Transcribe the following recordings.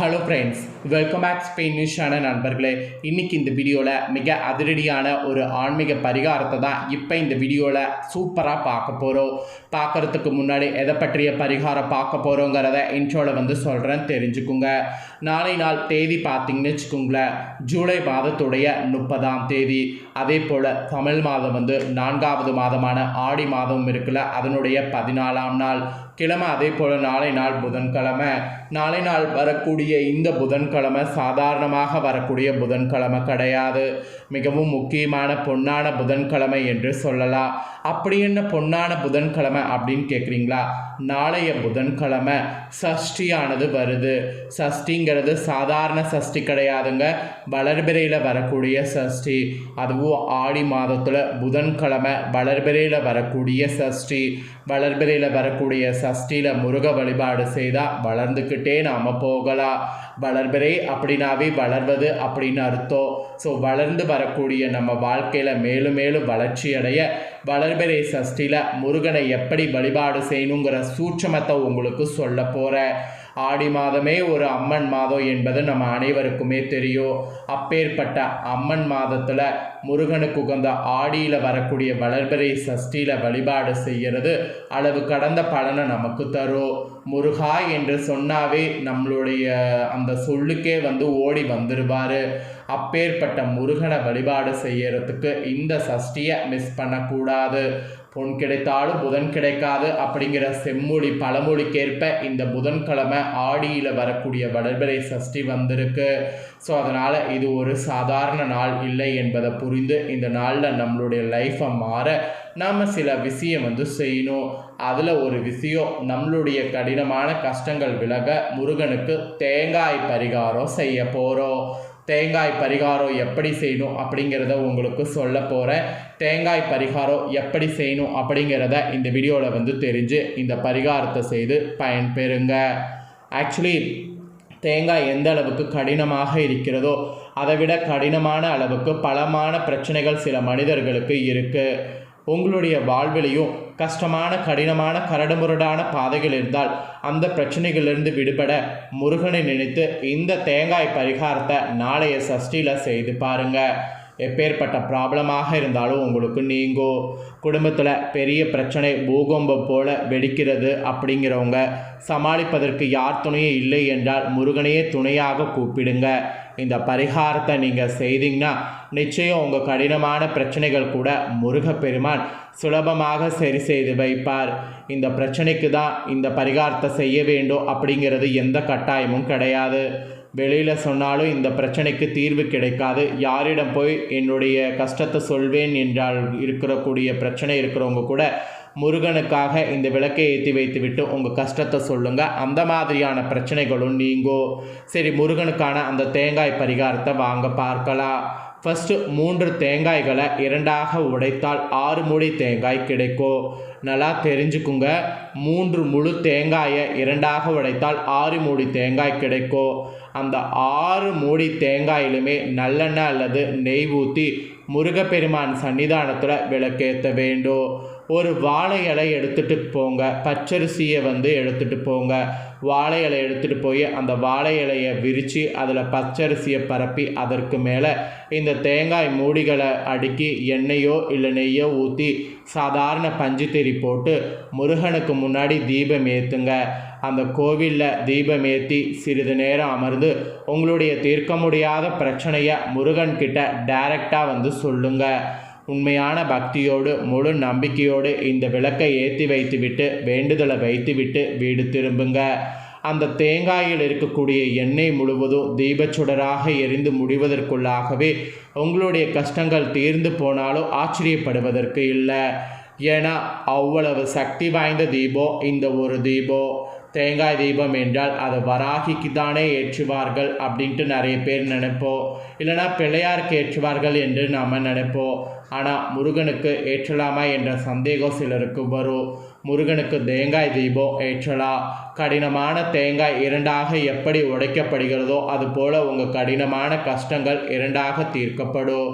Hello friends welcome back Spain நியூஸான நண்பர்களே. இன்னைக்கு இந்த வீடியோவில் மிக அதிரடியான ஒரு ஆன்மீக பரிகாரத்தை தான் இப்போ இந்த வீடியோவில் சூப்பராக பார்க்க போகிறோம் பார்க்கறதுக்கு முன்னாடி எதை பற்றிய பரிகாரம் பார்க்க போகிறோங்கிறத இன்ட்ரோவில் வந்து சொல்கிறேன் தெரிஞ்சுக்குங்க. நாளை நாள் தேதி பார்த்தீங்கன்னு வச்சுக்கோங்களேன். ஜூலை மாதத்துடைய முப்பதாம் தேதி. அதே போல் தமிழ் மாதம் வந்து நான்காவது மாதமான ஆடி மாதம் இருக்குல்ல அதனுடைய பதினாலாம் நாள். கிழமை அதே போல் நாளை நாள் புதன்கிழமை. நாளை நாள் வரக்கூடிய இந்த புதன்கிழமை சாதாரணமாக வரக்கூடிய புதன்கிழமை கிடையாது. மிகவும் முக்கியமான பொன்னான புதன்கிழமை என்று சொல்லலாம். அப்படி என்ன பொன்னான புதன்கிழமை அப்படின்னு கேட்குறீங்களா நாளைய புதன்கிழமை சஷ்டியானது வருது. சஷ்டிங்கிறது சாதாரண சஷ்டி கிடையாதுங்க. வளர்பிறையில் வரக்கூடிய சஷ்டி. அதுவும் ஆடி மாதத்தில் புதன்கிழமை வளர்பிறையில் வரக்கூடிய சஷ்டி. வளர்பிறையில் வரக்கூடிய சஷ்டியில் முருக வழிபாடு செய்தால் வளர்ந்துக்கிட்டே நாம் போகலாம். வளர்பிறை அப்படின்னாவே வளர்வது அப்படின்னு அர்த்தம். ஸோ வளர்ந்து வரக்கூடிய நம்ம வாழ்க்கையில் மேலும் மேலும் வளர்ச்சி அடைய வளர்பிறை சஷ்டியில் முருகனை எப்படி வழிபாடு செய்யணுங்கிற சூட்சமத்தை உங்களுக்கு சொல்ல போகிறேன் ஆடி மாதமே ஒரு அம்மன் மாதம் என்பது நம்ம அனைவருக்குமே தெரியும். அப்பேற்பட்ட அம்மன் மாதத்தில் முருகனுக்கு உகந்த ஆடியில் வரக்கூடிய வளர்பிறை சஷ்டியில் வழிபாடு செய்கிறது அளவு கடந்த பலனை நமக்கு தரும். முருகா என்று சொன்னாவே நம்மளுடைய அந்த சொல்லுக்கே வந்து ஓடி வந்துடுவார் அப்பேற்பட்ட முருகனை வழிபாடு செய்யறதுக்கு இந்த சஷ்டியை மிஸ் பண்ணக்கூடாது. பொன் கிடைத்தாலும் புதன் கிடைக்காது அப்படிங்கிற செம்மொழி பழமொழிக்கேற்ப இந்த புதன்கிழமை ஆடியில் வரக்கூடிய வளர்பிறை சஷ்டி வந்திருக்கு. ஸோ அதனால் இது ஒரு சாதாரண நாள் இல்லை என்பதை புரிந்து இந்த நாளில் நம்மளுடைய லைஃப்பை மாற நாம் சில விஷயம் வந்து செய்யணும். அதில் ஒரு விஷயம் நம்மளுடைய கடினமான கஷ்டங்கள் விலக முருகனுக்கு தேங்காய் பரிகாரம் செய்ய போகிறோம் தேங்காய் பரிகாரம் எப்படி செய்யணும் அப்படிங்கிறத உங்களுக்கு சொல்ல போகிறேன் தேங்காய் பரிகாரம் எப்படி செய்யணும் அப்படிங்கிறத இந்த வீடியோவில் வந்து தெரிஞ்சு இந்த பரிகாரத்தை செய்து பயன்பெறுங்க. ஆக்சுவலி தேங்காய் எந்த அளவுக்கு கடினமாக இருக்கிறதோ அதை விட கடினமான அளவுக்கு பலமான பிரச்சனைகள் சில மனிதர்களுக்கு இருக்குது உங்களுடைய வாழ்விலையும் கஷ்டமான கடினமான கரடுமுரடான பாதைகள் இருந்தால் அந்த பிரச்சனைகளிலிருந்து விடுபட முருகனை நினைத்து இந்த தேங்காய் பரிகாரத்தை நாளைய சஷ்டியில் செய்து பாருங்கள் எப்பேற்பட்ட ப்ராப்ளமாக இருந்தாலும் உங்களுக்கு நீங்கோ குடும்பத்தில் பெரிய பிரச்சனை பூகம்பம் போல வெடிக்கிறது அப்படிங்கிறவங்க சமாளிப்பதற்கு யார் துணையும் இல்லை என்றால் முருகனையே துணையாக கூப்பிடுங்க. இந்த பரிகாரத்தை நீங்கள் செய்தீங்கன்னா நிச்சயம் உங்கள் கடினமான பிரச்சனைகள் கூட முருகப்பெருமான் சுலபமாக சரி செய்து வைப்பார். இந்த பிரச்சனைக்கு தான் இந்த பரிகாரத்தை செய்ய வேண்டும் அப்படிங்கிறது எந்த கட்டாயமும் கிடையாது. வெளியில் சொன்னாலும் இந்த பிரச்சனைக்கு தீர்வு கிடைக்காது. யாரிடம் போய் என்னுடைய கஷ்டத்தை சொல்வேன் என்றால் இருக்கக்கூடிய பிரச்சனை இருக்கிறவங்க கூட முருகனுக்காக இந்த விளக்கை ஏற்றி வைத்துவிட்டு உங்கள் கஷ்டத்தை சொல்லுங்கள் அந்த மாதிரியான பிரச்சனைகளும் நீங்கோ. சரி முருகனுக்கான அந்த தேங்காய் பரிகாரத்தை வாங்க பார்க்கலாம். ஃபஸ்ட்டு மூன்று தேங்காய்களை இரண்டாக உடைத்தால் ஆறு மூடி தேங்காய் கிடைக்கும் நல்லா தெரிஞ்சுக்குங்க. மூன்று முழு தேங்காயை இரண்டாக உடைத்தால் ஆறு மூடி தேங்காய் கிடைக்கும் அந்த ஆறு மூடி தேங்காயிலுமே நல்லெண்ணெய் அல்லது நெய் ஊற்றி முருகப்பெருமான் சன்னிதானத்தில் விளக்கேற்ற வேண்டும். ஒரு வாழை இலை எடுத்துகிட்டு போங்க. பச்சரிசியை வந்து எடுத்துகிட்டு போங்க. வாழை இலை எடுத்துகிட்டு போய் அந்த வாழை இலையை விரித்து அதில் பச்சரிசியை பரப்பி அதற்கு மேலே இந்த தேங்காய் மூடிகளை அடுக்கி எண்ணெயோ இல்லை நெய்யோ ஊற்றி சாதாரண பஞ்சு தெரி போட்டு முருகனுக்கு முன்னாடி தீபம் ஏற்றுங்க அந்த கோவிலில் தீபம் ஏற்றி சிறிது நேரம் அமர்ந்து உங்களுடைய தீர்க்க முடியாத பிரச்சனையை முருகன்கிட்ட டைரெக்டாக வந்து சொல்லுங்கள் உண்மையான பக்தியோடு முழு நம்பிக்கையோடு இந்த விளக்கை ஏற்றி வைத்துவிட்டு வேண்டுதலை வைத்துவிட்டு வீடு திரும்புங்க. அந்த தேங்காயில் இருக்கக்கூடிய எண்ணெய் முழுவதும் தீபச்சுடராக எரிந்து முடிவதற்குள்ளாகவே உங்களுடைய கஷ்டங்கள் தீர்ந்து போனாலும் ஆச்சரியப்படுவதற்கு இல்லை. ஏன்னா அவ்வளவு சக்தி வாய்ந்த தீபம் இந்த ஒரு தீபம் தேங்காய் தீபம் என்றால் அதை வராகிக்கு தானே ஏற்றுவார்கள் அப்படின்ட்டு நிறைய பேர் நினைப்போம். இல்லைனா பிள்ளையாருக்கு ஏற்றுவார்கள் என்று நாம் நினைப்போம். ஆனால் முருகனுக்கு ஏற்றலாமா என்ற சந்தேகம் சிலருக்கு வரும். முருகனுக்கு தேங்காய் தீபம் ஏற்றலாம். கடினமான தேங்காய் இரண்டாக எப்படி உடைக்கப்படுகிறதோ அதுபோல் உங்கள் கடினமான கஷ்டங்கள் இரண்டாக தீர்க்கப்படும்.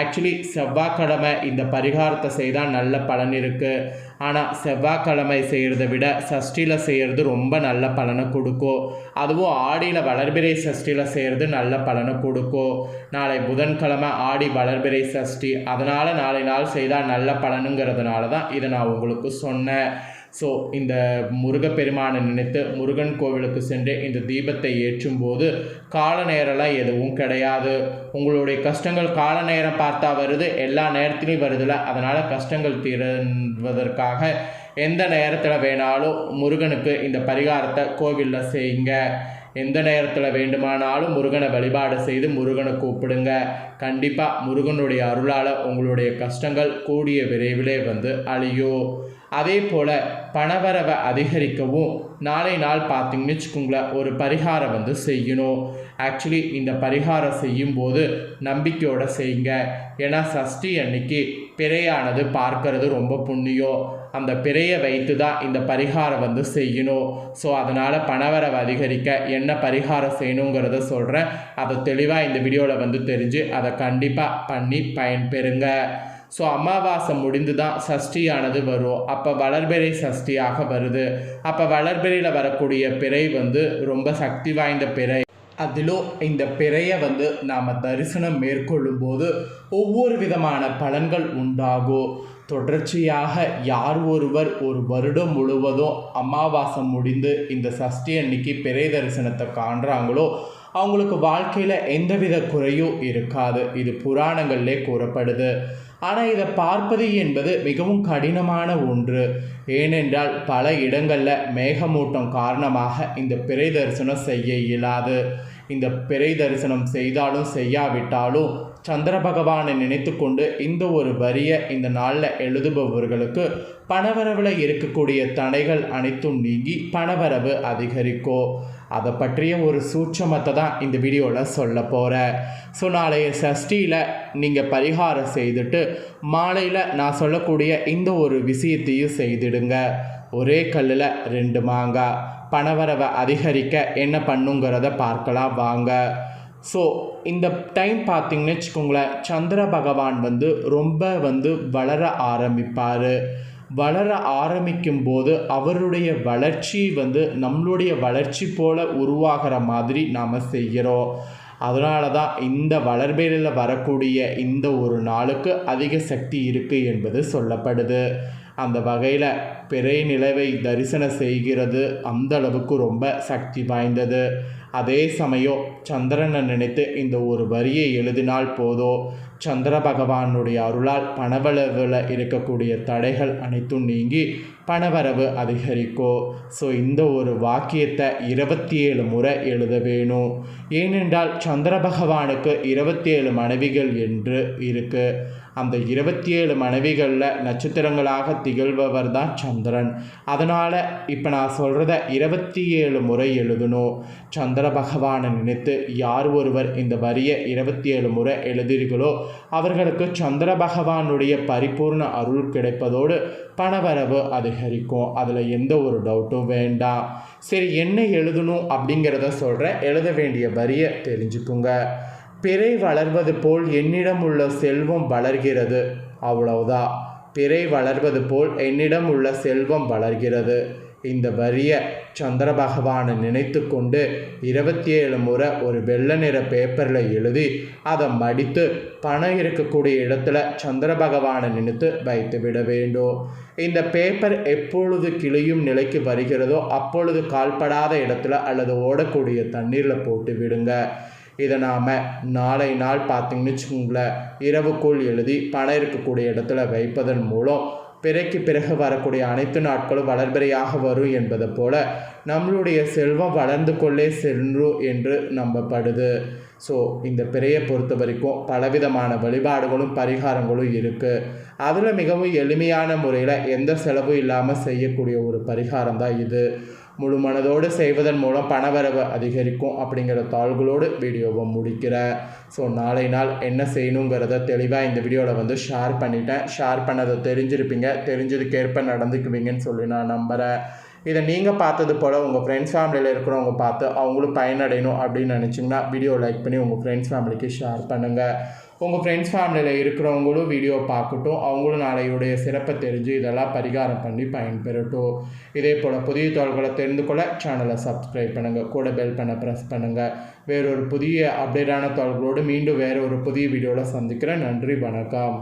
ஆக்சுவலி செவ்வாய்க்கிழமை இந்த பரிகாரத்தை செய்தால் நல்ல பலன் இருக்குது ஆனால் செவ்வாய்க்கிழமை செய்கிறத விட சஷ்டியில் செய்கிறது ரொம்ப நல்ல பலனை கொடுக்கும். அதுவும் ஆடியில் வளர்பிறை சஷ்டியில் செய்கிறது நல்ல பலனை கொடுக்கும். நாளை புதன்கிழமை ஆடி வளர்பிறை சஷ்டி. அதனால் நாளை நாள் செய்தால் நல்ல பலனுங்கிறதுனால தான் இதை நான் உங்களுக்கு சொன்னேன். ஸோ இந்த முருகப்பெருமானை நினைத்து முருகன் கோவிலுக்கு சென்று இந்த தீபத்தை ஏற்றும் போது கால நேரம்லாம் எதுவும் கிடையாது. உங்களுடைய கஷ்டங்கள் கால நேரம் பார்த்தா வருது எல்லா நேரத்துலையும் வருதுல. அதனால் கஷ்டங்கள் தீர்வதற்காக எந்த நேரத்தில் வேணாலும் முருகனுக்கு இந்த பரிகாரத்தை கோவிலில் செய்யுங்க. எந்த நேரத்தில் வேண்டுமானாலும் முருகனை வழிபாடு செய்து முருகனை கூப்பிடுங்க. கண்டிப்பாக முருகனுடைய அருளால் உங்களுடைய கஷ்டங்கள் கூடிய விரைவிலே வந்து அழியும். அதே போல் பணவரவை அதிகரிக்கவும். நாளை நாள் பார்த்தீங்கன்னு வச்சுக்கோங்களேன் ஒரு பரிகாரம் வந்து செய்யணும். ஆக்சுவலி இந்த பரிகாரம் செய்யும்போது நம்பிக்கையோடு செய்யுங்க. ஏன்னா சஷ்டி அன்னைக்கு பிறையானது பார்க்கறது ரொம்ப புண்ணியம். அந்த பிறையை வைத்து தான் இந்த பரிகாரம் வந்து செய்யணும். ஸோ அதனால் பணவரவை அதிகரிக்க என்ன பரிகாரம் செய்யணுங்கிறத சொல்கிறேன் அதை தெளிவாக இந்த வீடியோவில் வந்து தெரிஞ்சு அதை கண்டிப்பாக பண்ணி பயன்பெறுங்க. ஸோ அமாவாசை முடிந்து தான் சஷ்டியானது வரும். அப்போ வளர்பிறை சஷ்டியாக வருது. அப்போ வளர்பிறையில் வரக்கூடிய பிறை வந்து ரொம்ப சக்தி வாய்ந்த பிறை. அதிலும் இந்த பிறையை வந்து நாம் தரிசனம் மேற்கொள்ளும் போது ஒவ்வொரு விதமான பலன்கள் உண்டாகும். தொடர்ச்சியாக யார் ஒருவர் ஒரு வருடம் முழுவதும் அமாவாசை முடிந்து இந்த சஷ்டி அன்னைக்கு பிறை தரிசனத்தை காண்றாங்களோ அவங்களுக்கு வாழ்க்கையில் எந்தவித குறையும் இருக்காது. இது புராணங்களிலே கூறப்படுது. ஆனால் இதை பார்ப்பது என்பது மிகவும் கடினமான ஒன்று. ஏனென்றால் பல இடங்களில் மேகமூட்டம் காரணமாக இந்த பிறை தரிசனம் செய்ய இயலாது. இந்த பிறை தரிசனம் செய்தாலும் செய்யாவிட்டாலும் சந்திர பகவானை நினைத்து கொண்டு இந்த ஒரு வரியை இந்த நாளில் எழுதுபவர்களுக்கு பணவரவில் இருக்கக்கூடிய தடைகள் அனைத்தும் நீங்கி பணவரவு அதிகரிக்கும் அதை பற்றிய ஒரு சூட்சமத்தை தான் இந்த வீடியோவில் சொல்ல போகிறேன் ஸோ நாளைய சஷ்டியில் நீங்கள் பரிகாரம் செய்துட்டு மாலையில் நான் சொல்லக்கூடிய இந்த ஒரு விஷயத்தையும் செய்திடுங்க. ஒரே கல்லில் ரெண்டு மாங்காய் பணவரவை அதிகரிக்க என்ன பண்ணுங்கிறத பார்க்கலாம் வாங்க. ஸோ இந்த டைம் பார்த்திங்கன்னு வச்சுக்கோங்களேன் சந்திர பகவான் வந்து ரொம்ப வந்து வளர ஆரம்பிப்பார். வளர ஆரம்பிக்கும் போது அவருடைய வளர்ச்சி வந்து நம்மளுடைய வளர்ச்சி போல் உருவாகிற மாதிரி நாம் செய்கிறோம். அதனால தான் இந்த வளர்பிறையில் வரக்கூடிய இந்த ஒரு நாளுக்கு அதிக சக்தி இருக்குது என்பது சொல்லப்படுது. அந்த வகையில் பிறை நிலவை தரிசனம் செய்கிறது அந்த அளவுக்கு ரொம்ப சக்தி வாய்ந்தது. அதே சமயம் சந்திரனை நினைத்து இந்த ஒரு வரியை எழுதினால் போதோ சந்திர பகவானுடைய அருளால் பணவளவில் இருக்கக்கூடிய தடைகள் அனைத்தும் நீங்கி பணவரவு அதிகரிக்கும் ஸோ இந்த ஒரு வாக்கியத்தை இருபத்தி ஏழு முறை எழுத வேணும். ஏனென்றால் சந்திர பகவானுக்கு இருபத்தி ஏழு மனைவிகள் என்று இருக்குது அந்த இருபத்தி ஏழு மனைவிகளில் நட்சத்திரங்களாக திகழ்பவர் தான் சந்திரன். அதனால் இப்போ நான் சொல்கிறத இருபத்தி ஏழு முறை எழுதணும். சந்திர பகவானை நினைத்து யார் ஒருவர் இந்த வரியை இருபத்தி ஏழு முறை எழுதுகிறீர்களோ அவர்களுக்கு சந்திர பகவானுடைய பரிபூர்ண அருள் கிடைப்பதோடு பணவரவு அதிகரிக்கும். அதில் எந்த ஒரு டவுட்டும் வேண்டாம். சரி என்ன எழுதணும் அப்படிங்கிறத சொல்கிறேன் எழுத வேண்டிய வரியை தெரிஞ்சுக்குங்க. பிறை வளர்வது போல் என்னிடம் உள்ள செல்வம் வளர்கிறது. அவ்வளவுதான் பிறை வளர்வது போல் என்னிடம் உள்ள செல்வம் வளர்கிறது. இந்த வரியை சந்திர பகவானை நினைத்து கொண்டு இருபத்தி ஏழு முறை ஒரு வெள்ளை நிற பேப்பரில் எழுதி அதை மடித்து பணம் இருக்கக்கூடிய இடத்துல சந்திர பகவானை நினைத்து வைத்து விட வேண்டும். இந்த பேப்பர் எப்பொழுது கிளியும் நிலைக்கு வருகிறதோ அப்பொழுது கால்படாத இடத்துல அல்லது ஓடக்கூடிய தண்ணீரில் போட்டு விடுங்க. இதை நாம் நாளை நாள் பார்த்திங்கன்னு வச்சுக்கோங்களேன். இரவுக்குள் எழுதி பணம் இருக்கக்கூடிய இடத்துல வைப்பதன் மூலம் பிறைக்கு பிறகு வரக்கூடிய அனைத்து நாட்களும் வளர்பிறையாக வரும் என்பதை போல நம்மளுடைய செல்வம் வளர்ந்து கொள்ளே சென்று என்று நம்பப்படுது. ஸோ இந்த பிறையை பொறுத்த வரைக்கும் பலவிதமான வழிபாடுகளும் பரிகாரங்களும் இருக்குது அதில் மிகவும் எளிமையான முறையில் எந்த செலவும் இல்லாமல் செய்யக்கூடிய ஒரு பரிகாரம் தான் இது. முழு மனதோடு செய்வதன் மூலம் பணவரவு அதிகரிக்கும் அப்படிங்கிற தாள்களோடு வீடியோவை முடிக்கிறேன். ஸோ நாளை நாள் என்ன செய்யணுங்கிறத தெளிவாக இந்த வீடியோவில் வந்து ஷேர் பண்ணிட்டேன். ஷேர் பண்ணதை தெரிஞ்சிருப்பீங்க. தெரிஞ்சதுக்கேற்ப நடந்துக்குவீங்கன்னு சொல்லி நான் நம்புகிறேன் இதை நீங்கள் பார்த்தது போல் உங்கள் ஃப்ரெண்ட்ஸ் ஃபேமிலியில் இருக்கிறவங்க பார்த்து அவங்களும் பயனடையணும் அப்படின்னு நினச்சிங்கன்னா வீடியோ லைக் பண்ணி உங்கள் ஃப்ரெண்ட்ஸ் ஃபேமிலிக்கு ஷேர் பண்ணுங்கள் உங்கள் ஃப்ரெண்ட்ஸ் ஃபேமிலியில் இருக்கிறவங்களும் வீடியோ பார்க்கட்டும். அவங்களும் நாளையுடைய சிறப்பை தெரிஞ்சு இதெல்லாம் பரிகாரம் பண்ணி பயன்பெறட்டும். இதே போல் புதிய தொடர்களை தெரிந்து கொள்ள சேனலை சப்ஸ்கிரைப் பண்ணுங்கள் கூட பெல் பண்ண ப்ரெஸ் பண்ணுங்கள் வேறொரு புதிய அப்டேட்டான தகவல்களோடு மீண்டும் வேறு ஒரு புதிய வீடியோவில் சந்திக்கிறேன். நன்றி வணக்கம்.